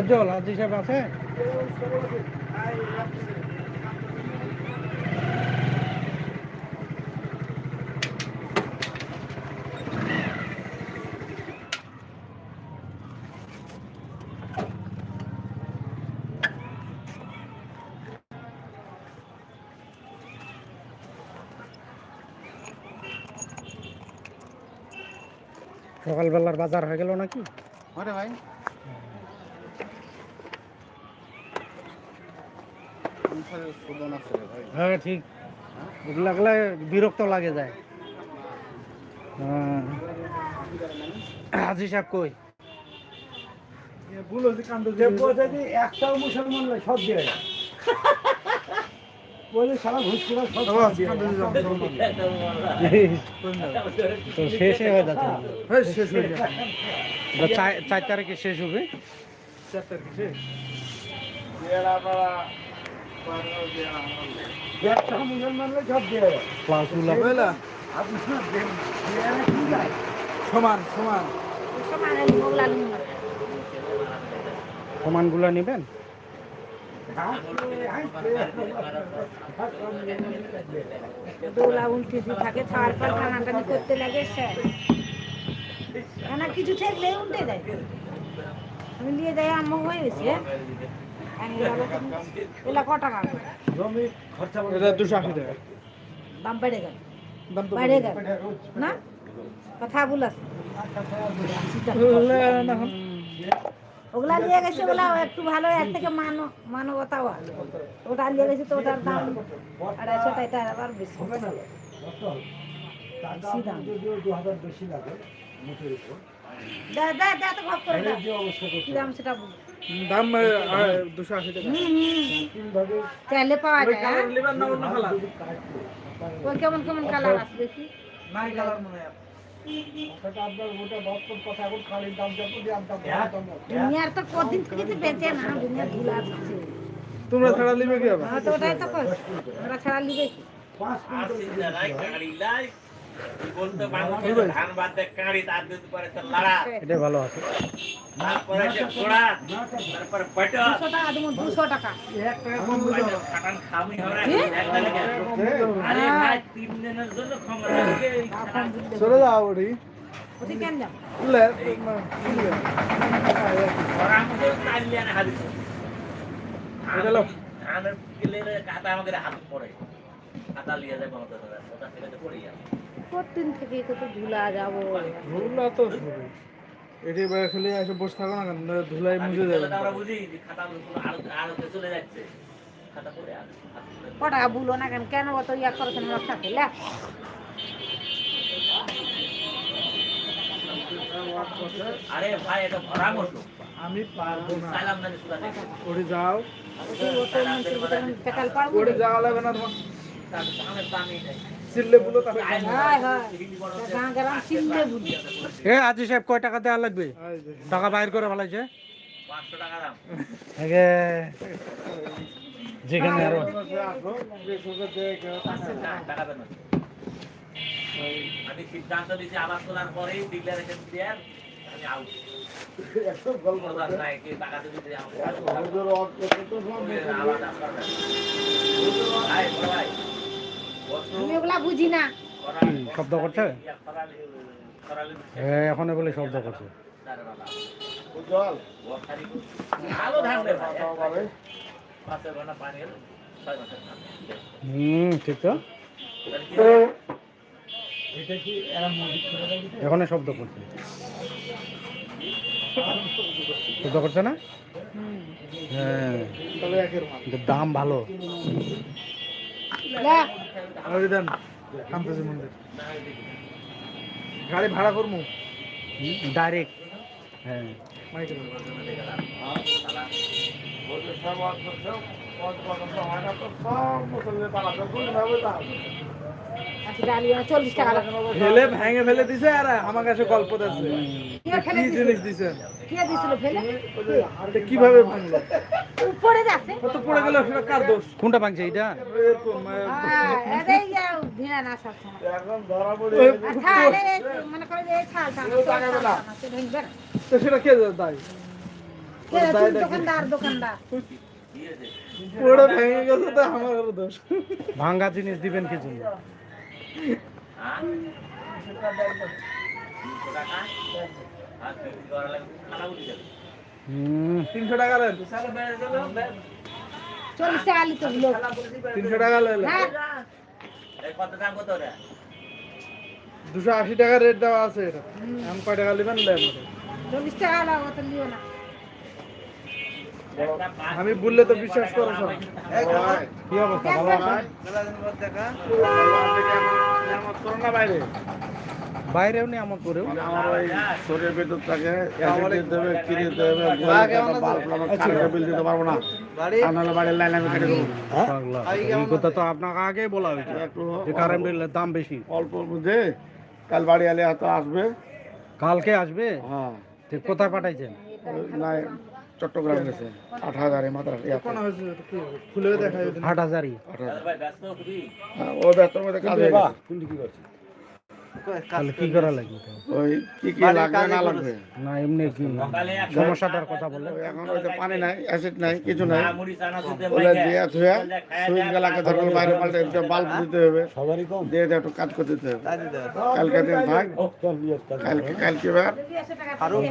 সজ্জল হাজি সাহেব আছে? সকালবেলার বাজার হয়ে গেল নাকি? ওরে ভাই। হ্যাঁ ঠিক। লাগলে বিরক্ত লাগে যায়। হ্যাঁ। হাজি সাহেব কই? একটাও মুসলমান নয় সব দিয়ে বলে সারা ঘুষ করে সব তো শেষ হয়ে যাচ্ছে। শেষ যায় চার চার তারিখে শেষ হবে? মুসলমান নয় সমান সমান। সমানগুলো নেবেন? দোলা উল্টেছি থাকে খাওয়ার পর টানাটানি করতে লাগে কিছু থাকলে উল্টে দেয়। আমি নিয়ে যাই আম্মু হয়ে গেছে। এলা ক টাকা? জমি খরচা এটা দুশো আশি টাকা। দাম বেড়ে গেল। দাম তো বেড়ে গেল। না? কথা বলাস ওগুলা নিয়ে গেছে ওগুলা একটু ভালো এর থেকে মানো মানবতাও আছে ওটা নিয়ে গেছে তো ওটার দাম আড়াইশো টাকা এটা আবার বেশি। বেশি দাম। যদিও দু হাজার বেশি লাগে মুখের উপর। দে দে দে তো ভাব করে দাম সেটা দাম দুশো আশি টাকা। চাইলে পাওয়া যায় হ্যাঁ? ওই কেমন কেমন কালার? আছে দেখি? নাই কালার মনে হয়। তোমরা ছাড়া লিবে কি হবে হ্যাঁ ওটাই তো আমরা ছাড়া লিবে কি? পাঁচ কুইন্টাল বলতে মানুষের ধান বাদে কাঁড়ি তার দুধ পরে তো লড়া। এটা ভালো আছে। তারপরে যে ঘোড়া তারপরে পটল দুশো টাকা দেবো দুশো টাকা। এক টাকা কম দিতে হবে। খাটান খামি হবে কি? আরে ভাই তিন দিনের জন্য ক্ষমা রাখবে এখন বুঝলে চলে যাও। ধানের কাটা আমাদের হাত পড়ে কাটা লিয়ে যায় পড়ে যাবে। কতদিন থেকে কত ধুলা যাব ধুলা তো হবে এটি বাইরে ফেলে এসে বসে থাকো না কেন ধুলাই মুছে যাবে আমরা বুঝি যে খাতা আরও আরও চলে যাচ্ছে খাতা পড়ে আছে হাত পড়ে। কটা বুলো না কেন কেন অত ইয়া করেছেন আমার সাথে লে আরে ভাই এটা ভরা মতো আমি পারব না ওটি যাও ওটি যাওয়া লাগবে না তোমার ধানের এ হাজি সাহেব কয় টাকা দেওয়া লাগবে? টাকা বাইর করে ফেলাইছে। যেখানে আরও না, টাকা দেন আমি সিদ্ধান্ত দিছি আবার তোলার পরেই ডিক্লারেশন দেওয়ার আমি আউট টাকা আমি ওগুলা বুঝি না। শব্দ করছে? করালি এখন বলে শব্দ করছে। হুম ঠিক তো? এখন শব্দ করছে। শব্দ করছে না? হ্যাঁ। দাম ভালো। লে ওই দেন। কান্তাজি মন্দির। গাড়ি ভাড়া করব ডাইরেক্ট হ্যাঁ। মাইকেল আচ্ছা ডালি চল্লিশ টাকা লাগবে ফেলে ভেঙে ফেলে দিছে আর আমার কাছে গল্প দিছে কি জিনিস দিছে? কে দিছিল ফেলে? এটা কীভাবে ভাঙলো? উপরে যাচ্ছে। কত পড়ে গেল সেটা কার দোষ? কোনটা ভাঙছে এরকম, ভিড়া না সব করে এই। তো সেটা কে দোকানদার দোকানদার। পুরো ভেঙে গেছে তো আমার দোষ। ভাঙ্গা জিনিস দিবেন কি জন্য? তিনশো টাকা? তিনশো টাকা চল্লিশ টাকা তিনশো টাকা লেন। হ্যাঁ। এই কত দাম কত রে? দুশো আশি টাকা রেট দেওয়া আছে এটা। আমি কয় টাকা নেবেন। চল্লিশ টাকা লাগো তো লিও না একটা পাঁচ আমি বললে তো বিশ্বাস করো না কি অবস্থা? ভালো আছেন? বাইরে বাইরেও নিয়ামত করেও? আমার ওই শরীরের ভেতর থাকে অ্যাসিড হবে কিনে বাল্ব বিল দিতে পারব না বাড়ির লাইন আমি কেটে দেবো এই কথা তো আপনাকে আগেই বলা হয়েছে একটু যে কারেন্ট বিলের দাম বেশি। অল্প বুঝে কাল বাড়ি আলে হয়তো আসবে কালকে আসবে? হ্যাঁ। তো কোথায় পাঠাইছেন? চট্টগ্রাম গেছে। আট হাজারে দিন আট হাজারই। ভাই ব্যস্ত হ্যাঁ, ও ব্যস্ত মধ্যে কাজ হয়ে গেছে। তাহলে কি করা লাগবে ওই কি কি লাগবে না লাগবে? না এমনি কি সমস্যাটার কথা বলে। এখন ওই তো পানি নাই অ্যাসিড নাই কিছু নাই। চানা দুধ দিয়ে খায়া সুইচ গেলাকে বাইরে পাল্টে দিতে বাল্ব দিতে হবে। দিয়ে দিয়ে একটু কাজ করতে দিতে হবে। কালকে দিন থাক কালকে কালকে বার।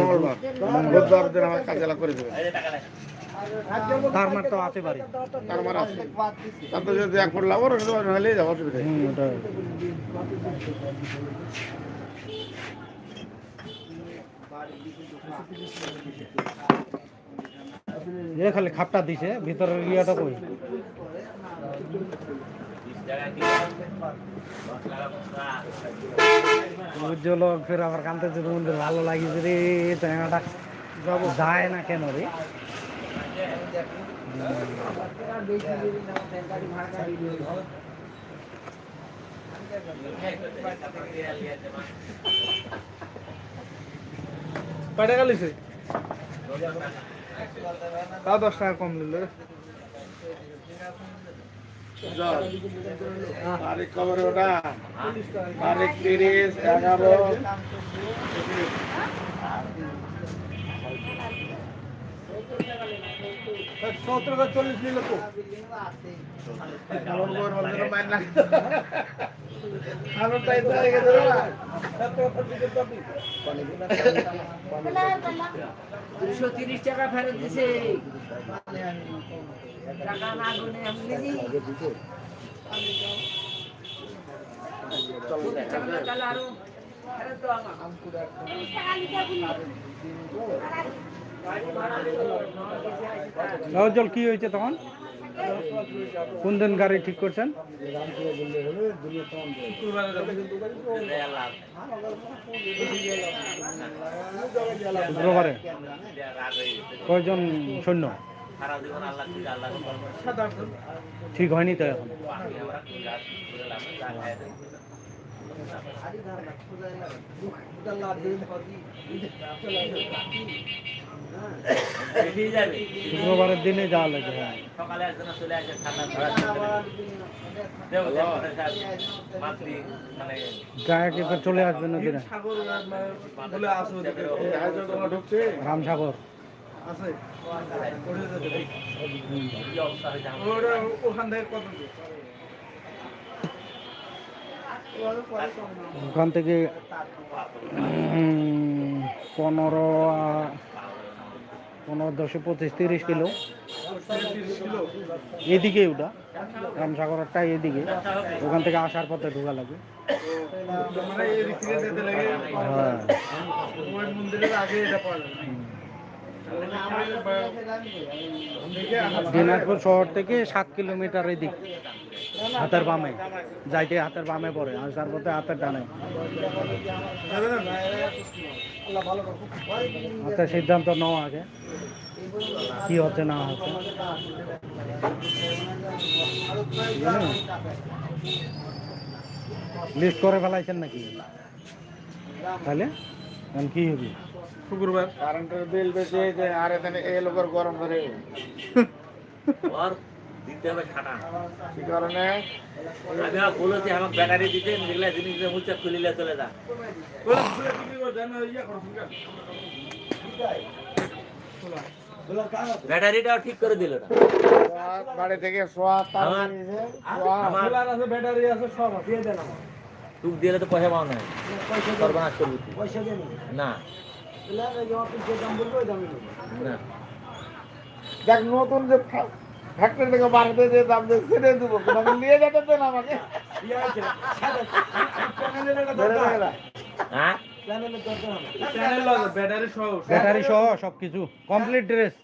মঙ্গলবার। বুধবার দিন আমার কাজে করে দেবে। তার মার তো আছে বাড়ি। তার আছে। তারপর যদি এক অসুবিধা। এ খালি খাপটা দিছে ভিতরের ইয়েটা কই। উজ্জ্বল ফের আবার কানতে মন্দির ভালো লাগিছে রে টাইমাটা যায় না কেন রে? কয় টাকা লিছে তাও দশ টাকা কম নিল তারিখ কবে রে ওটা? তারিখ তিরিশ, এগারো। সত্তর করে চল্লিশ নিল। দুশো তিরিশ টাকা ফেরত দিছে টাকা না গুনে আমি আরও ফেরত দাও উজ্জ্বল কি হয়েছে তখন কোন দিন গাড়ি ঠিক করছেন। কয়জন সৈন্য। ঠিক হয়নি তো এখন শুক্রবারের দিনে যাওয়া লাগে হ্যাঁ সকালে একজন চলে আসে ঠান্ডা ধরার জন্য। দেবো, দেবো, সাহেব, মাতৃ, মানে গায়ে কি চলে আসবে নদীরা সাগর মানে বলে আসো ওদিকে। এই হাজার টাকা ঢুকছে রামসাগর আছে ওটা যেতে। কি অবস্থা হয়েছে আমার। ওটা ওখান থেকে কত দূর? ওখান থেকে উম, পনেরো পনেরো, দশে পঁচিশ, তিরিশ কিলো। এদিকে ওটা রামসাগরটা এদিকে। ওখান থেকে আসার পথে ঢোকা লাগে। হ্যাঁ। দিনাজপুর শহর থেকে সাত কিলোমিটার এদিক, হাতের বামে। যাইতে হাতের বামে পড়ে, আসার পথে হাতের ডানে। যাবে সিদ্ধান্ত নেওয়া আগে। কি হচ্ছে না হচ্ছে? লিস্ট করে ফেলাইছেন নাকি? তাহলে? কি হবে? শুক্রবার। কারেন্টের বিল বেশি আর এখানে এই লোকের গরম ধরে। ওর দিতে হবে খাটা কি কারণে? আমি আর বলেছি আমাকে ব্যাটারি দিতে যেগুলা জিনিস খুলিলে চলে যা। ইয়ে। ব্যাটারিটাও ঠিক করে দিল না। বাড়ি থেকে ব্যাটারি আছে সব দিয়ে দেন টুক দিলে তো পয়সা পাও সর্বনাশ করবি পয়সা দিয়ে না। দেখ নতুন যে ফ্যাক্টরি থেকে বাড়িতে যে দাম দিয়ে ছেড়ে দেবো। কিন্তু নিয়ে যেতে দেন আমাকে। না। হ্যাঁ? ব্যাটারি সহ ব্যাটারি সহ সব কিছু কমপ্লিট ড্রেস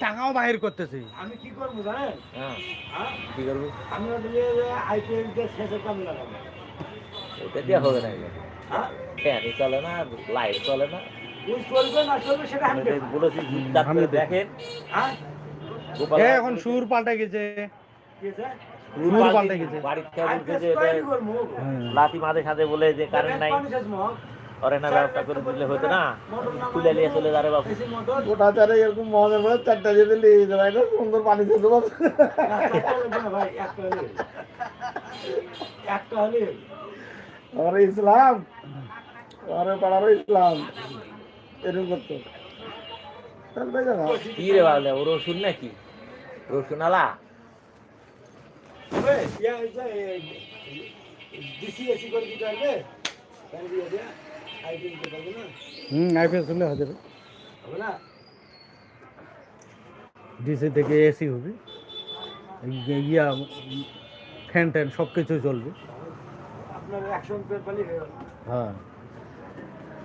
টাকাও বাহির করতেছি। আমি কি করব জানেন? হ্যাঁ। হ্যাঁ? কি করবি? আমি আইপিএল এটা দিয়ে হবে না। হ্যাঁ? ফ্যানই চলে না লাইট চলে না। দেখেন। হ্যাঁ? এখন সুর পাল্টে গেছে। হ্যাঁ। লাতি মাঝে সাথে বলে যে কারেন্ট নাই। পানি শেষ মগ ওরে না ব্যবস্থা করে দিলে হতো না। তুলে নিয়ে চলে যাবে বাবু। AC motor? এরকম মজা করে চারটা যদি নিয়ে যেতে পারে না সুন্দর পানি খেতে একটা হলে। আমার ইসলাম। পাড়ারও ইসলাম। এরকম করতো। কি রে বাবলে ও রসুন নাকি? রসুন আলা ইয়া, হুম আইপিএস হলে হয়ে যাবে হবে না? ডিসি থেকে এসি হবে। ইয়া ফ্যান ট্যান সব কিছু চলবে। আপনার হয়ে।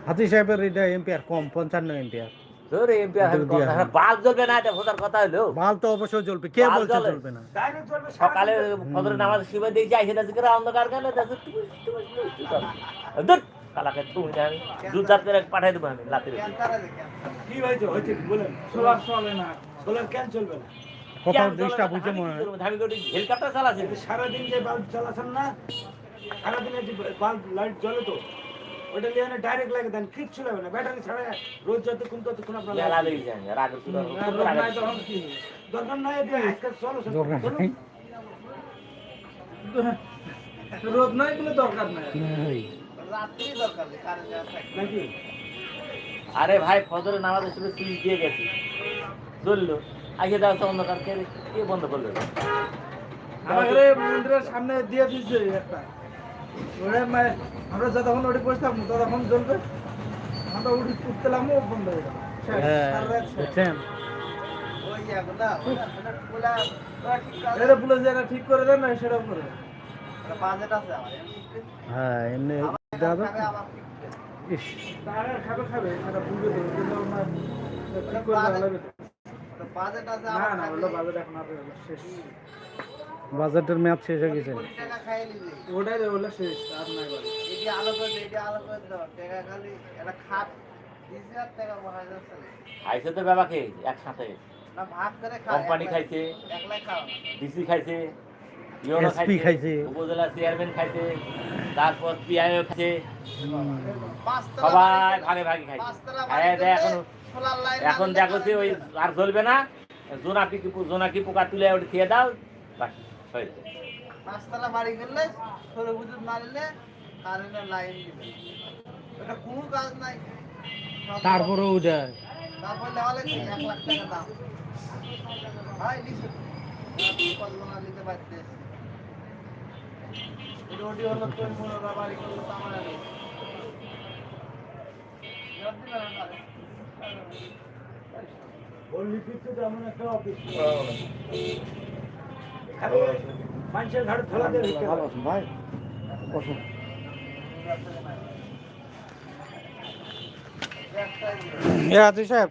হাতি সাহেবের এটা এম্পিয়ার কম পঞ্চান্ন এম্পিয়ার তোর এমপি বাল্ব জ্বলবে না এটা ভোটার কথা হলো বাল তো অবশ্যই জ্বলবে কে বলছে জ্বলবে না? সকালে ফজরের নামাজ শিবে দিয়ে যাই সেটা করে অন্ধকার গেলে দেখো টুকুস, টুকুস, টুকুস, টুকুস। ধুর, শালাকে তুমি আমি। দুধ জাত করে পাঠাই দেবো আমি লাতির কি হয়েছে হয়েছে বলেন। সোলার চলে না সোলার কেন চলবে না? কোথাও জিনিসটা বুঝে মনে হয়। আমি কোটি হেলিকপ্টার চালাচ্ছি। সারাদিন যে বাল্ব চালাচ্ছেন না সারাদিনে বাল্ব লাইট জ্বলে তো। ওটা ডাইরেক্ট লাগে দেন কিচ্ছু লাগবে না। ব্যাটারি ছাড়া রোজ যতক্ষণ ততক্ষণ আপনার মেলা আর নাই তখন কি? দরকার নাই চলো চলো, দরকার চলো। নাই। রোদ নাই কোনো দরকার নাই। নাই। নাকি? আরে ভাই ফজরের নামাজের সময় সুইচ দিয়ে গেছি। চলল আগে দাও তো অন্ধকার কে কে বন্ধ করল? আমাদের মন্দিরের সামনে দিয়ে দিচ্ছে একটা। আমরা যতক্ষণ ওটি বসতাম ততক্ষণ জ্বলবে। আমরা উঠি উঠতেলাম ও বন্ধ হয়ে গেল শেষ। হ্যাঁ ঠিক করে দেন না সেটাও করে। হ্যাঁ এমনি দাদা ইস। খাবে খাবে সেটা বুঝবে তো কিন্তু আমরা ঠিক করে দেওয়া লাগবে। না না বাজেট এখন আর শেষ। বাজেটের মেয়াদ শেষ হয়ে গেছে। ওটাই ওটা শেষ আর নাই বাজেট। খাইছে তো বাবাকে একসাথে। কোম্পানি খাইছে। ডিসি খাইছে খাইছে। উপজেলা চেয়ারম্যান খাইছে তারপর পিআইও খাইছে। সবাই ভাগে ভাগে খাইছে। এখন এখন দেখো যে ওই আর চলবে না। জোনাকি কি জোনাকি পোকা তুলে ওটা খেয়ে দাও বাস। হয়ে। যায়। পাঁচতলা বাড়ি গেলে সরে বুঝুত মারলে কারেন্টের লাইন দিবে। এটা কোনো কাজ নাই। তারপরে ওটা তারপর এক লাখ টাকা দাম। ভাই কল্পনা দিতে পারতে রোডি হলো তোর মনোরা বাড়ি করল তো আমার আগে। ওর লিখিত যেমন একটা অফিস মানুষের ঘাড়ে ধরা দিয়ে ভাই? এ হাতি সাহেব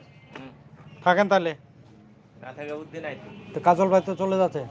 থাকেন তাহলে? না থাকে বুদ্ধি নাই তো। কাজল ভাই তো চলে যাচ্ছে।